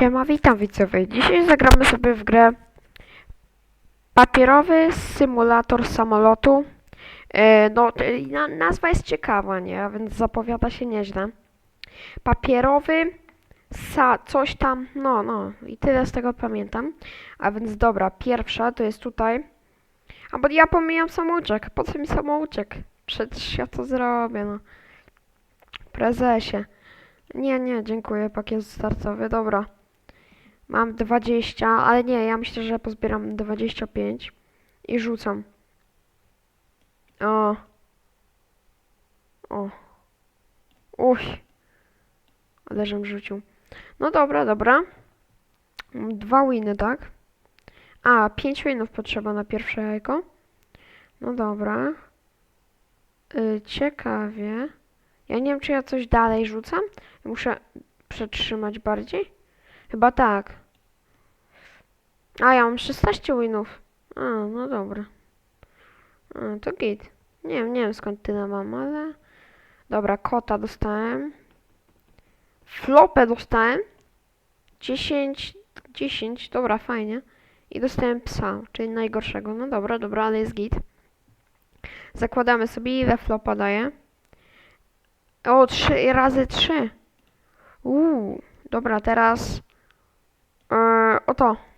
Siema, witam widzowie. Dzisiaj zagramy sobie w grę papierowy symulator samolotu. E, no, na, nazwa jest ciekawa, nie? A więc zapowiada się nieźle. Papierowy sa, coś tam, no, no. I tyle z tego pamiętam. A więc dobra, pierwsza to jest tutaj. A bo ja pomijam samouczek. Po co mi samouczek? Przecież ja to zrobię, no. Prezesie. Nie, nie, dziękuję, pakiet startowy, dobra. Mam 20, ale nie, ja myślę, że pozbieram 25 i rzucam. O. O. Uj. Ale żem rzucił. No dobra, dobra. Dwa winy, tak? A, 5 winów potrzeba na pierwsze jajko. No dobra. Y, ciekawie. Ja nie wiem, czy ja coś dalej rzucam. Muszę przetrzymać bardziej. Chyba tak. A, ja mam 16 winów. A, no dobra. A, to git. Nie wiem, nie wiem skąd tyle mam, ale... Dobra, kota dostałem. Flopę dostałem. 10, 10, dobra, fajnie. I dostałem psa, czyli najgorszego. No dobra, dobra, ale jest git. Zakładamy sobie, ile flopa daje. O, 3 razy 3. Uuu, dobra, teraz... Eee, oto.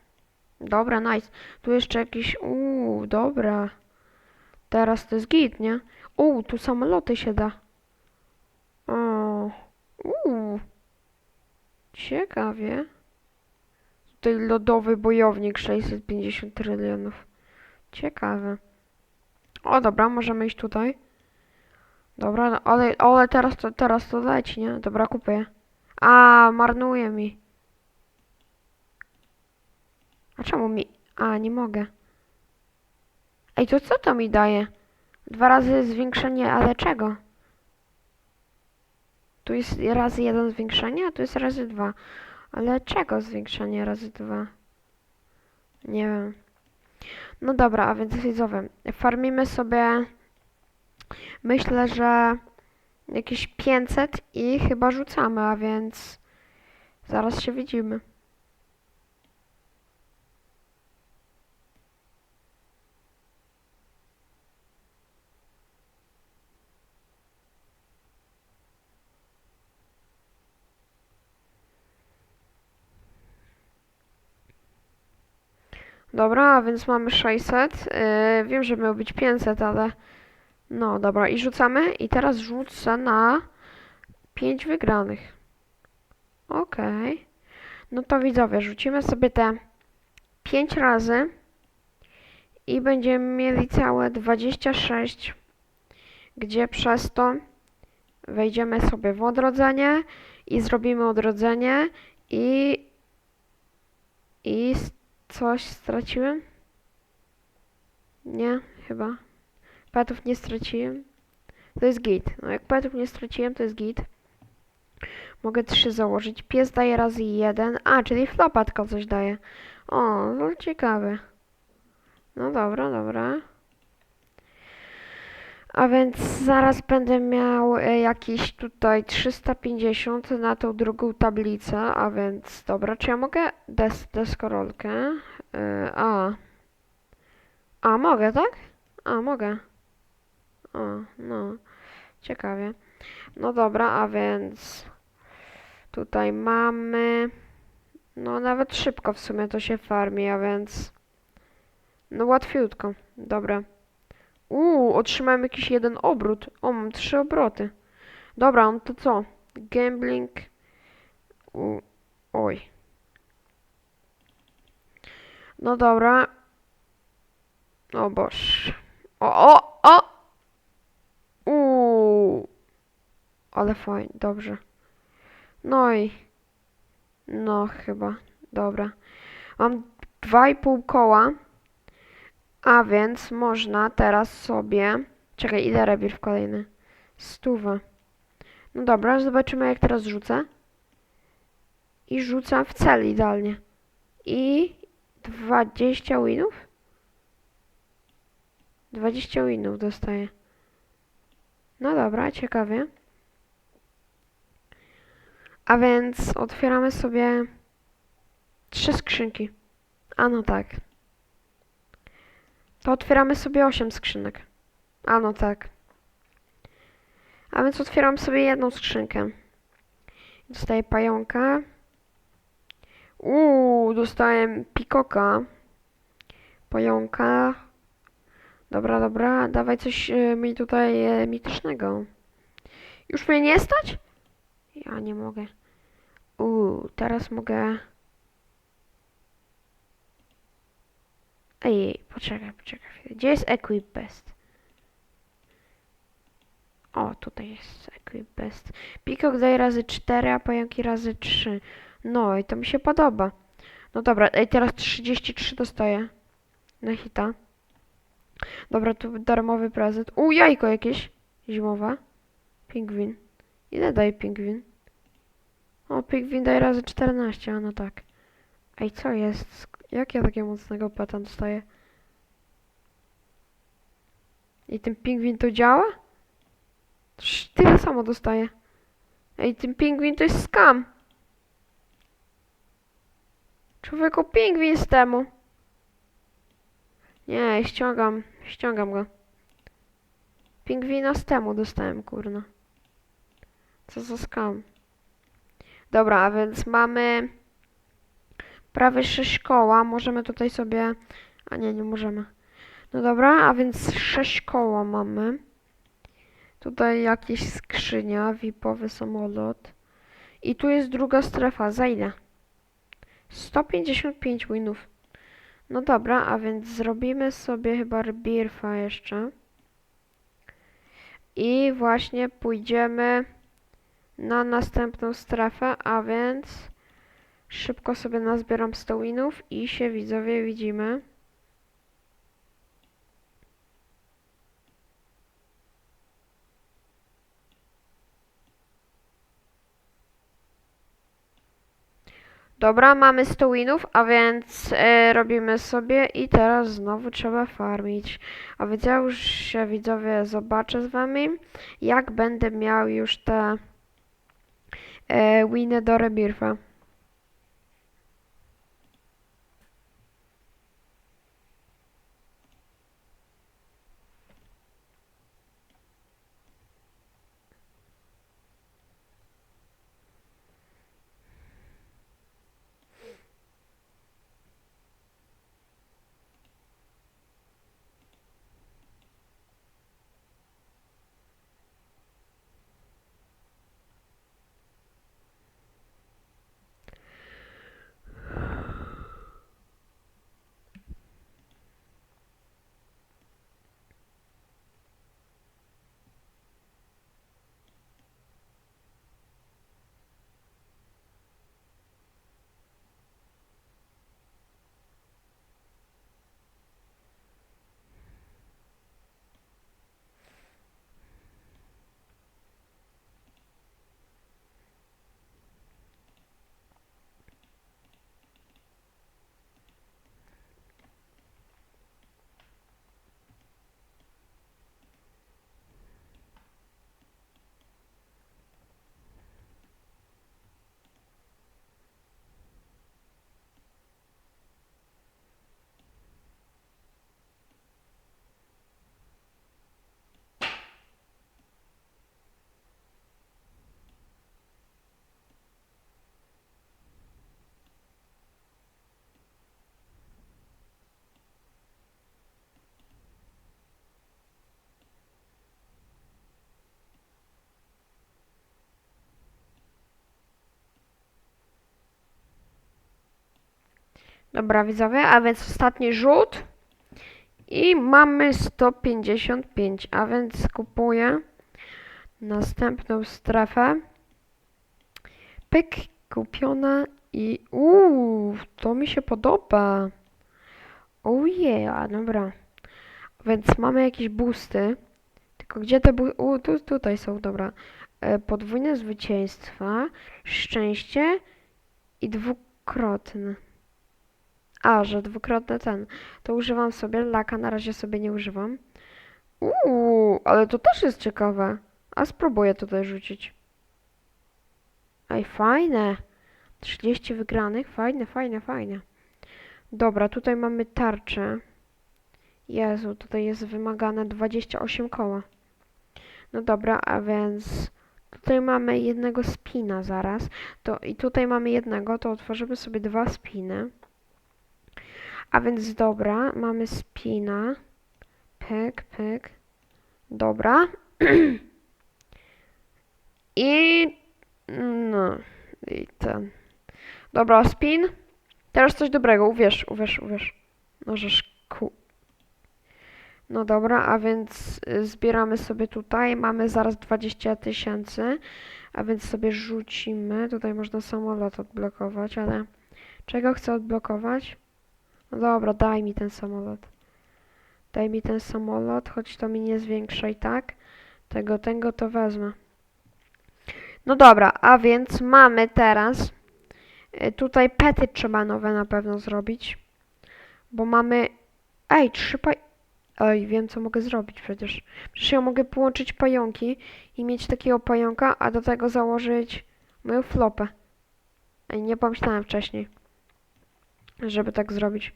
Dobra, nice. Tu jeszcze jakiś... Uuu, dobra. Teraz to jest git, nie? Uuu, tu samoloty się da. O, uuu. Ciekawie. Tutaj lodowy bojownik 650 trylionów. Ciekawe. O, dobra, możemy iść tutaj. Dobra, ale, ale teraz to, teraz to leci, nie? Dobra, kupuję. A, marnuje mi. A czemu mi... A, nie mogę. Ej, to co to mi daje? Dwa razy zwiększenie, ale czego? Tu jest razy jeden zwiększenie, a tu jest razy dwa. Ale czego zwiększenie razy dwa? Nie wiem. No dobra, a więc widzowie, farmimy sobie... Myślę, że jakieś 500 i chyba rzucamy, a więc zaraz się widzimy. Dobra, więc mamy 600. Yy, wiem, że miał być 500, ale... No, dobra, i rzucamy. I teraz rzucę na 5 wygranych. Okej. No to widzowie, rzucimy sobie te 5 razy. I będziemy mieli całe 26, gdzie przez to wejdziemy sobie w odrodzenie i zrobimy odrodzenie i... I coś straciłem? Nie, chyba. Petów nie straciłem. To jest git. No jak petów nie straciłem, to jest git. Mogę trzy założyć. Pies daje razy jeden. A, czyli flopa coś daje. O, no ciekawe. No dobra, dobra. A więc zaraz będę miał e, jakieś tutaj 350 na tą drugą tablicę, a więc dobra, czy ja mogę des deskorolkę? E, a. A, mogę, tak? A, mogę. O, no. Ciekawie. No dobra, a więc tutaj mamy... No nawet szybko w sumie to się farmi, a więc... No łatwiutko. Dobra. Uuu, otrzymałem jakiś jeden obrót. O, mam trzy obroty. Dobra, no to co? Gambling. U, oj. No dobra. O boż. O, o, o! Uuu. Ale fajnie, dobrze. No i... No chyba, dobra. Mam dwa i pół koła. A więc można teraz sobie... Czekaj, ile rebir w kolejny? Stówę. No dobra, zobaczymy jak teraz rzucę. I rzucam w cel idealnie. I 20 winów? 20 winów dostaję. No dobra, ciekawie. A więc otwieramy sobie Trzy skrzynki. A no tak. To otwieramy sobie osiem skrzynek. A no tak. A więc otwieram sobie jedną skrzynkę. Dostaję pająka. Uuu, dostałem pikoka. Pająka. Dobra, dobra, dawaj coś e, mi tutaj e, mitycznego. Już mnie nie stać? Ja nie mogę. Uuu, teraz mogę... Ej, poczekaj, poczekaj. Gdzie jest Equip Best? O, tutaj jest Equip Best. Pikok daje razy 4, a pająki razy 3. No i to mi się podoba. No dobra, ej, teraz 33 dostaję. Na hita. Dobra, tu darmowy prezent. U, jajko jakieś. Zimowe. Pingwin. Ile daje pingwin? O, pingwin daje razy 14, a no tak. Ej, co jest? Jak ja takiego mocnego peta dostaję? I ten pingwin to działa? Tyle samo dostaje. Ej, ten pingwin to jest skam. Człowieku, pingwin z temu. Nie, ściągam, ściągam go. Pingwina z temu dostałem, kurna. Co za skam. Dobra, a więc mamy prawie 6 koła. Możemy tutaj sobie... A nie, nie możemy. No dobra, a więc 6 koła mamy. Tutaj jakieś skrzynia, VIP-owy samolot. I tu jest druga strefa. Za ile? 155 winów. No dobra, a więc zrobimy sobie chyba rebirfa jeszcze. I właśnie pójdziemy na następną strefę, a więc szybko sobie nazbieram 100 winów i się widzowie widzimy. Dobra, mamy 100 winów, a więc e, robimy sobie i teraz znowu trzeba farmić. A więc ja już się widzowie zobaczę z wami, jak będę miał już te e, winy do rebirfa. Dobra, widzowie, a więc ostatni rzut. I mamy 155, a więc kupuję następną strefę. Pyk, kupiona i uuu, to mi się podoba. Oh yeah, dobra. Więc mamy jakieś boosty. Tylko gdzie te bu... U, tu, tutaj są, dobra. E, podwójne zwycięstwa, szczęście i dwukrotne. A, że dwukrotny ten. To używam sobie laka, na razie sobie nie używam. Uuu, ale to też jest ciekawe. A spróbuję tutaj rzucić. Ej, fajne. 30 wygranych. Fajne, fajne, fajne. Dobra, tutaj mamy tarczę. Jezu, tutaj jest wymagane 28 koła. No dobra, a więc tutaj mamy jednego spina zaraz. To i tutaj mamy jednego, to otworzymy sobie dwa spiny. A więc dobra, mamy spina. Pyk, pyk. Dobra. I no i ten. Dobra, spin. Teraz coś dobrego, uwierz, uwierz, uwierz. Możesz ku. No dobra, a więc y, zbieramy sobie tutaj. Mamy zaraz 20 tysięcy. A więc sobie rzucimy. Tutaj można samolot odblokować, ale czego chcę odblokować? No dobra, daj mi ten samolot. Daj mi ten samolot, choć to mi nie zwiększa i tak. Tego, tego to wezmę. No dobra, a więc mamy teraz. y, Tutaj pety trzeba nowe na pewno zrobić. Bo mamy. Ej, trzy paj. Ej, wiem co mogę zrobić przecież. Przecież ja mogę połączyć pająki i mieć takiego pająka, a do tego założyć moją flopę. Ej, nie pomyślałem wcześniej, żeby tak zrobić.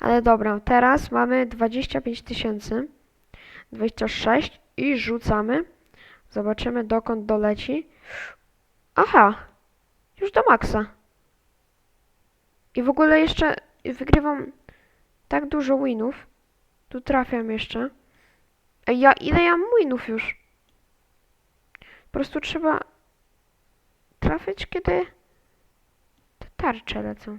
Ale dobra, teraz mamy 25 tysięcy. 26 i rzucamy. Zobaczymy dokąd doleci. Aha, już do maksa. I w ogóle jeszcze wygrywam tak dużo winów. Tu trafiam jeszcze. Ej, ja ile ja mam winów już? Po prostu trzeba trafić, kiedy te tarcze lecą.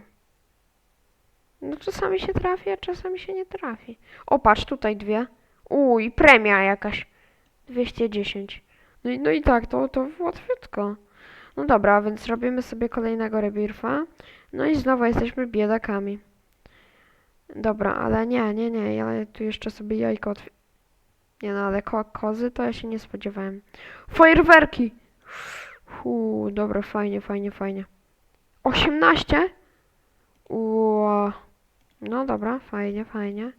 No czasami się trafi, a czasami się nie trafi. O, patrz, tutaj dwie. Uj, premia jakaś. 210. No i, no i tak, to, to łatwiutko. No dobra, więc robimy sobie kolejnego rebirfa. No i znowu jesteśmy biedakami. Dobra, ale nie, nie, nie, ja tu jeszcze sobie jajko otw... Nie no, ale ko kozy to ja się nie spodziewałem. Fajerwerki! Uuu, dobra, fajnie, fajnie, fajnie. 18? Ło. No dobra, fajnie, fajnie.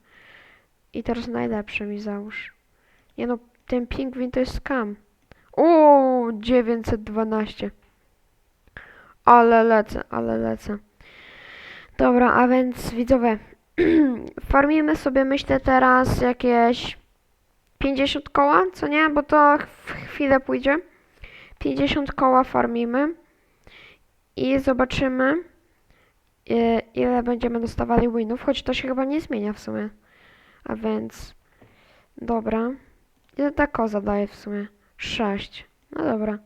I teraz najlepszy mi załóż. Nie no, ten pingwin to jest skam. Uuu, 912. Ale lecę, ale lecę. Dobra, a więc widzowie, farmimy sobie myślę teraz jakieś 50 koła, co nie? Bo to w chwilę pójdzie. 50 koła farmimy i zobaczymy ile będziemy dostawali winów, choć to się chyba nie zmienia w sumie. A więc, dobra. Ile ta koza daje w sumie? 6. No dobra.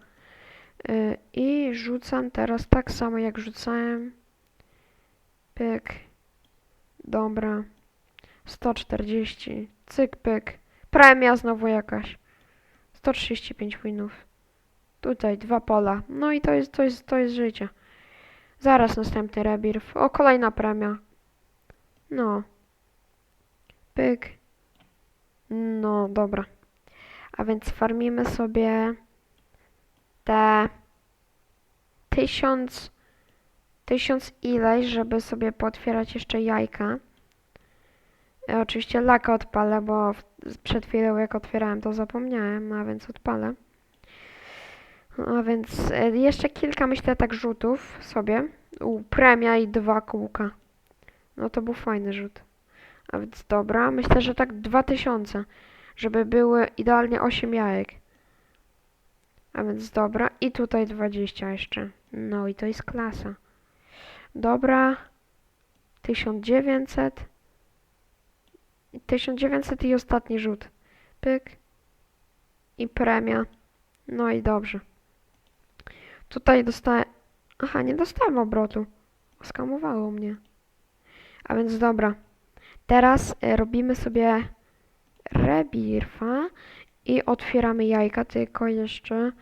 Y, I rzucam teraz tak samo jak rzucałem. Pyk. Dobra. 140. Cyk, pyk. Premia znowu jakaś. 135 winów. Tutaj dwa pola. No i to jest, to jest, to jest życie. Zaraz następny rebirth. O, kolejna premia. No. Pyk. No, dobra. A więc farmimy sobie te tysiąc, tysiąc ileś, żeby sobie pootwierać jeszcze jajka. E, oczywiście laka odpalę, bo przed chwilą jak otwierałem to zapomniałem, a więc odpalę. A więc e, jeszcze kilka myślę tak rzutów sobie. U, premia i dwa kółka. No to był fajny rzut. A więc dobra, myślę, że tak 2000, żeby były idealnie 8 jajek. A więc dobra, i tutaj 20 jeszcze. No i to jest klasa. Dobra, 1900. 1900 i ostatni rzut. Pyk. I premia. No i dobrze. Tutaj dostałem... Aha, nie dostałem obrotu. Skamowało mnie. A więc dobra. Teraz e, robimy sobie rebirfa i otwieramy jajka, tylko jeszcze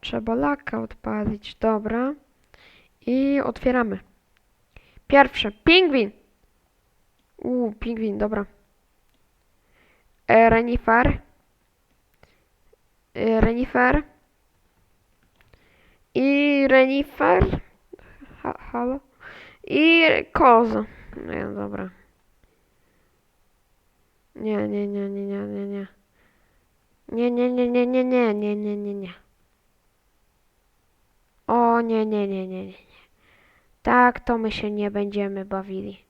trzeba laka odpalić. Dobra. I otwieramy. Pierwsze, pingwin. Uuu, pingwin, dobra. E, renifer. E, renifer. I renifer. Ha, halo. I koza. Nie, dobra. Nie, nie, nie, nie, nie, nie, nie. Nie, nie, nie, nie, nie, nie, nie, nie, nie, nie. O, nie, nie, nie, nie, nie. Tak, to my się nie będziemy bawili.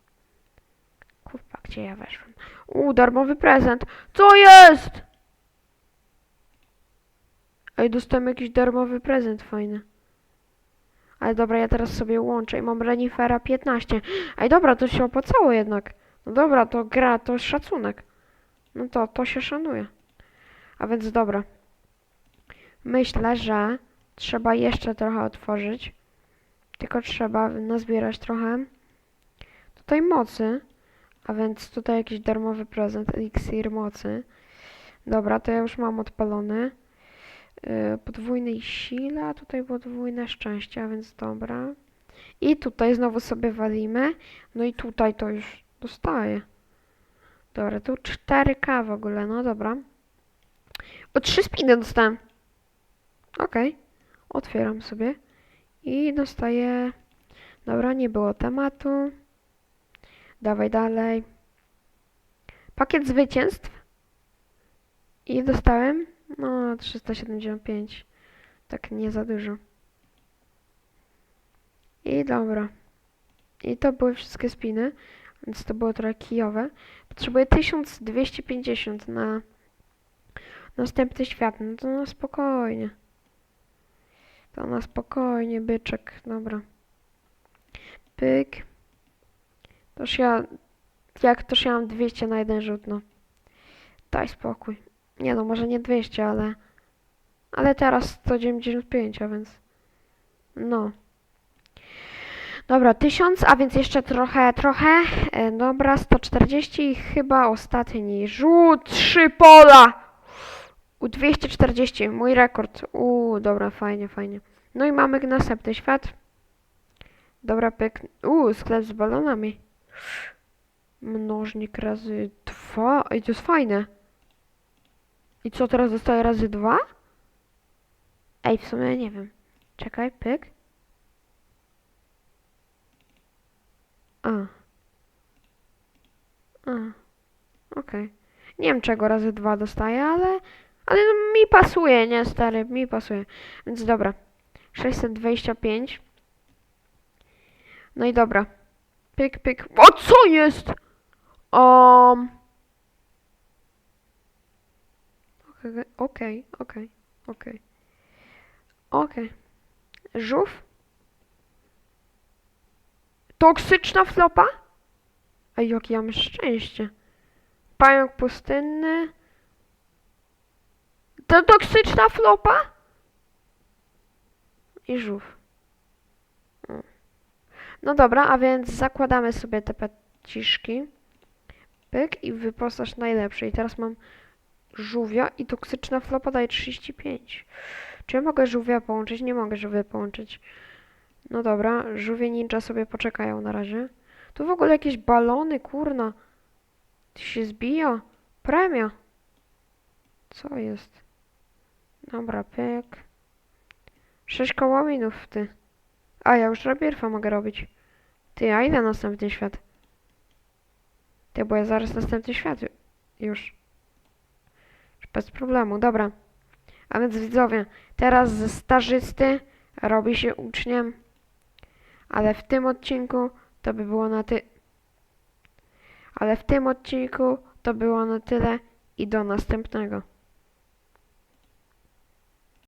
Kurwa, gdzie ja weszłem? U, darmowy prezent. Co jest? Ej, dostałem jakiś darmowy prezent fajny. Ale dobra, ja teraz sobie łączę i mam Renifera 15. Ej, dobra, to się opłacało jednak. No dobra, to gra, to szacunek. No to, to się szanuje. A więc dobra. Myślę, że trzeba jeszcze trochę otworzyć. Tylko trzeba nazbierać trochę tutaj mocy. A więc tutaj jakiś darmowy prezent, eliksir mocy. Dobra, to ja już mam odpalony. Yy, podwójnej sile, a tutaj podwójne szczęście, a więc dobra. I tutaj znowu sobie walimy. No i tutaj to już dostaję. Dobra, tu 4K w ogóle, no dobra. O 3 spiny dostałem. Okej. Otwieram sobie. I dostaję... Dobra, nie było tematu. Dawaj dalej. Pakiet zwycięstw. I dostałem... No, 375. Tak nie za dużo. I dobra. I to były wszystkie spiny. Więc to było trochę kijowe. Potrzebuję 1250 na następny świat. No to na spokojnie. To na spokojnie, byczek. Dobra. Pyk. Toż ja... Jak toż ja mam 200 na jeden rzut, no. Daj spokój. Nie no, może nie 200, ale... Ale teraz 195, a więc... No. Dobra, 1000, a więc jeszcze trochę, trochę. E, dobra, 140 i chyba ostatni rzut. Trzy pola! U 240, mój rekord. U, dobra, fajnie, fajnie. No i mamy następny świat. Dobra, pyk. U, sklep z balonami. Mnożnik razy dwa. Ej, to jest fajne. I co teraz dostaję razy dwa? Ej, w sumie nie wiem. Czekaj, pyk. A. A. Okej. Nie wiem czego razy dwa dostaję, ale... Ale no, mi pasuje, nie stary, mi pasuje. Więc dobra. 625. No i dobra. Pyk, pyk. O, co jest? Um. Okej, okej, okej, okej. Żółw? Toksyczna flopa? Ej, jak ja mam szczęście. Pająk pustynny. To toksyczna flopa? I żółw. Mm. No dobra, a więc zakładamy sobie te peciszki. Pyk i wyposaż najlepsze. I teraz mam żółwia i toksyczna flopa daje 35. Czy ja mogę żółwia połączyć? Nie mogę żółwia połączyć. No dobra, żółwie ninja sobie poczekają na razie. Tu w ogóle jakieś balony, kurna. To się zbija. Premia. Co jest? Dobra, pyk. Sześć kołaminów, ty. A, ja już rabierfa mogę robić. Ty, ja idę na następny świat. Ty, bo ja zaraz następny świat ju- już. Bez problemu, dobra. A więc widzowie, teraz ze robi się uczniem. Ale w tym odcinku to by było na ty... Ale w tym odcinku to było na tyle i do następnego.